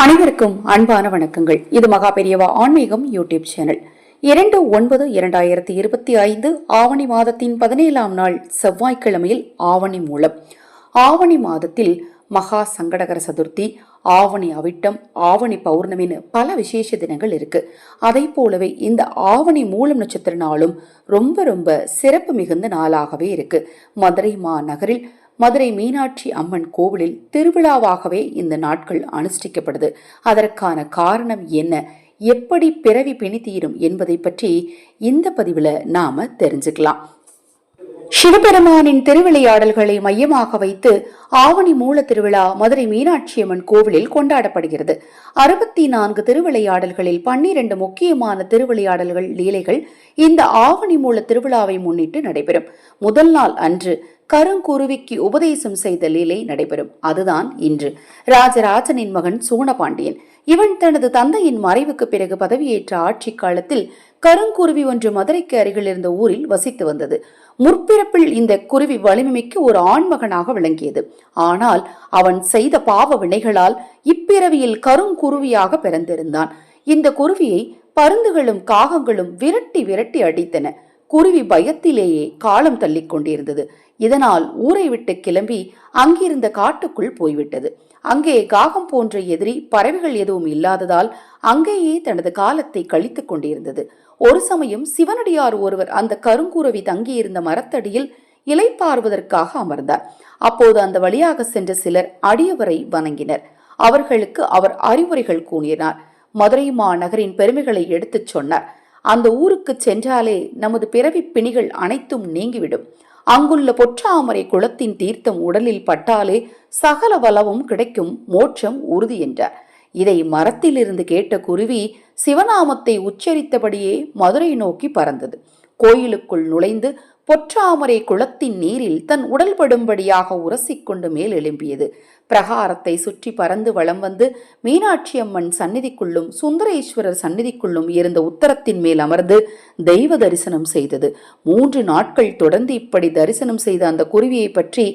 அனைவருக்கும் அன்பான வணக்கங்கள். இது மகா பெரியவா ஆன்மீகம் யூடியூப் சேனல். இரண்டு ஒன்பது இரண்டாயிரத்தி இருபத்தி ஐந்து ஆவணி மாதத்தின் பதினேழாம் நாள் செவ்வாய்க்கிழமையில் ஆவணி மூலம். ஆவணி மாதத்தில் மகா சங்கடகர சதுர்த்தி ஆவணி அவிட்டம் ஆவணி பௌர்ணமின்னு பல விசேஷ தினங்கள் இருக்கு. அதை போலவே இந்த ஆவணி மூலம் நட்சத்திர நாளும் ரொம்ப ரொம்ப சிறப்பு மிகுந்த நாளாகவே இருக்கு. மதுரை மாநகரில் மதுரை மீனாட்சி அம்மன் கோவிலில் திருவிழாவாகவே இந்த நாட்கள் அனுஷ்டிக்கப்படுது. அதற்கான காரணம் என்ன? எப்படி பிறவி பிணி தீரும் என்பதை பற்றி இந்த பதிவில் நாம தெரிஞ்சுக்கலாம். சிவபெருமானின் திருவிளையாடல்களை மையமாக வைத்து ஆவணி மூல திருவிழா மதுரை மீனாட்சி அம்மன் கோவிலில் கொண்டாடப்படுகிறது. அறுபத்தி நான்கு திருவிளையாடல்களில் பன்னிரண்டு முக்கியமான திருவிளையாடல்கள் லீலைகள் இந்த ஆவணி மூல திருவிழாவை முன்னிட்டு நடைபெறும். முதல் நாள் அன்று கருங்குருவிக்கு உபதேசம் செய்த லீலை நடைபெறும். அதுதான் இன்று. ராஜராஜனின் மகன் சோனபாண்டியன். இவன் தனது தந்தையின் மறைவுக்கு பிறகு பதவியேற்ற ஆட்சி காலத்தில் கருங்குருவி ஒன்று மதுரைக்கு அருகில் இருந்த ஊரில் வசித்து வந்தது. முற்பிறப்பில் இந்த குருவி வலிமைமிக்க ஒரு ஆண்மகனாக விளங்கியது. ஆனால் அவன் செய்த பாவ வினைகளால் இப்பிறவியில் கருங்குருவியாக பிறந்திருந்தான். இந்த குருவியை பருந்துகளும் காகங்களும் விரட்டி விரட்டி அடித்தன. குருவி பயத்திலேயே காலம் தள்ளிக் கொண்டிருந்தது. இதனால் ஊரை விட்டு கிளம்பி அங்கிருந்த காட்டுக்குள் போய்விட்டது. அங்கே காகம் போன்ற எதிரி பறவைகள் எதுவும் இல்லாததால் அங்கேயே தனது காலத்தை கழித்துக் கொண்டிருந்தது. ஒரு சமயம் சிவனடியார் ஒருவர் அந்த கருங்குருவி தங்கியிருந்த மரத்தடியில் இலை பார்வதற்காக அமர்ந்தார். அப்போது அந்த வழியாக சென்ற சிலர் அடியவரை வணங்கினர். அவர்களுக்கு அவர் அறிவுரைகள் கூறினார். மதுரை மாநகரின் பெருமைகளை எடுத்துச் சொன்னார். அந்த ஊருக்கு சென்றாலே நமது பிறவி பிணிகள் அனைத்தும் நீங்கிவிடும். அங்குள்ள பொற்றாமரை குளத்தின் தீர்த்தம் உடலில் பட்டாலே சகல வளமும் கிடைக்கும் மோட்சம் உறுதி என்றார். இதை மரத்திலிருந்து கேட்ட குருவி சிவநாமத்தை உச்சரித்தபடியே மதுரை நோக்கி பறந்தது. கோயிலுக்குள் நுழைந்து பொற்றாமரை குளத்தின் நீரில் தன் உடல் படும்படியாக உரசிக்கொண்டு மேல் எழும்பியது. பிரகாரத்தை சுற்றி பறந்து வளம் வந்து மீனாட்சி அம்மன் சந்நிதிக்குள்ளும் சுந்தரேஸ்வரர் சந்நிதிக்குள்ளும் இருந்த உத்தரத்தின் மேல் அமர்ந்து தெய்வ தரிசனம் செய்தது. மூன்று நாட்கள் தொடர்ந்து இப்படி தரிசனம் செய்த அந்த குருவியை பற்றி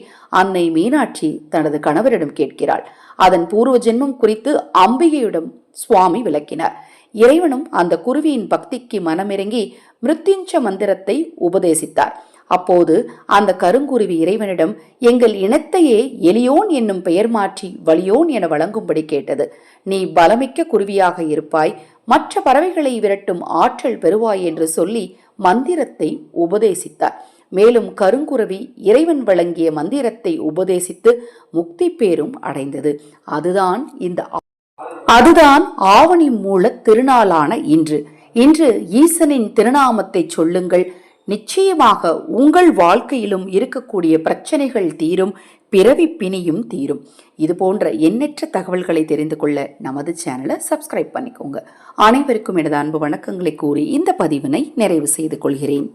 அன்னை மீனாட்சி தனது கணவரிடம் கேட்கிறாள். அதன் பூர்வ ஜென்மம் குறித்து அம்பிகையிடம் சுவாமி விளக்கினார். இறைவனும் அந்த குருவியின் பக்திக்கு மனமிறங்கி மிருத்யுஞ்ச மந்திரத்தை உபதேசித்தார். அப்போது அந்த கருங்குருவி இறைவனிடம் எங்கள் இனத்தையே எலியோன் என்னும் பெயர் மாற்றி வலியோன் என வழங்கும்படி கேட்டது. நீ பலமிக்க குருவியாக இருப்பாய். மற்ற பறவைகளை விரட்டும் ஆற்றல் பெறுவாய் என்று சொல்லி மந்திரத்தை உபதேசித்தார். மேலும் கருங்குருவி இறைவன் வழங்கிய மந்திரத்தை உபதேசித்து முக்தி பேரும் அடைந்தது. அதுதான் இந்த அதுதான் ஆவணி மூல திருநாளான இன்று. இன்று ஈசனின் திருநாமத்தை சொல்லுங்கள். நிச்சயமாக உங்கள் வாழ்க்கையிலும் இருக்கக்கூடிய பிரச்சனைகள் தீரும் பிறவி பிணியும் தீரும். இது போன்ற எண்ணற்ற தகவல்களை தெரிந்து கொள்ள நமது சேனலை சப்ஸ்கிரைப் பண்ணிக்கோங்க. அனைவருக்கும் எனது அன்பு வணக்கங்களை கூறி இந்த பதிவினை நிறைவு செய்து கொள்கிறேன்.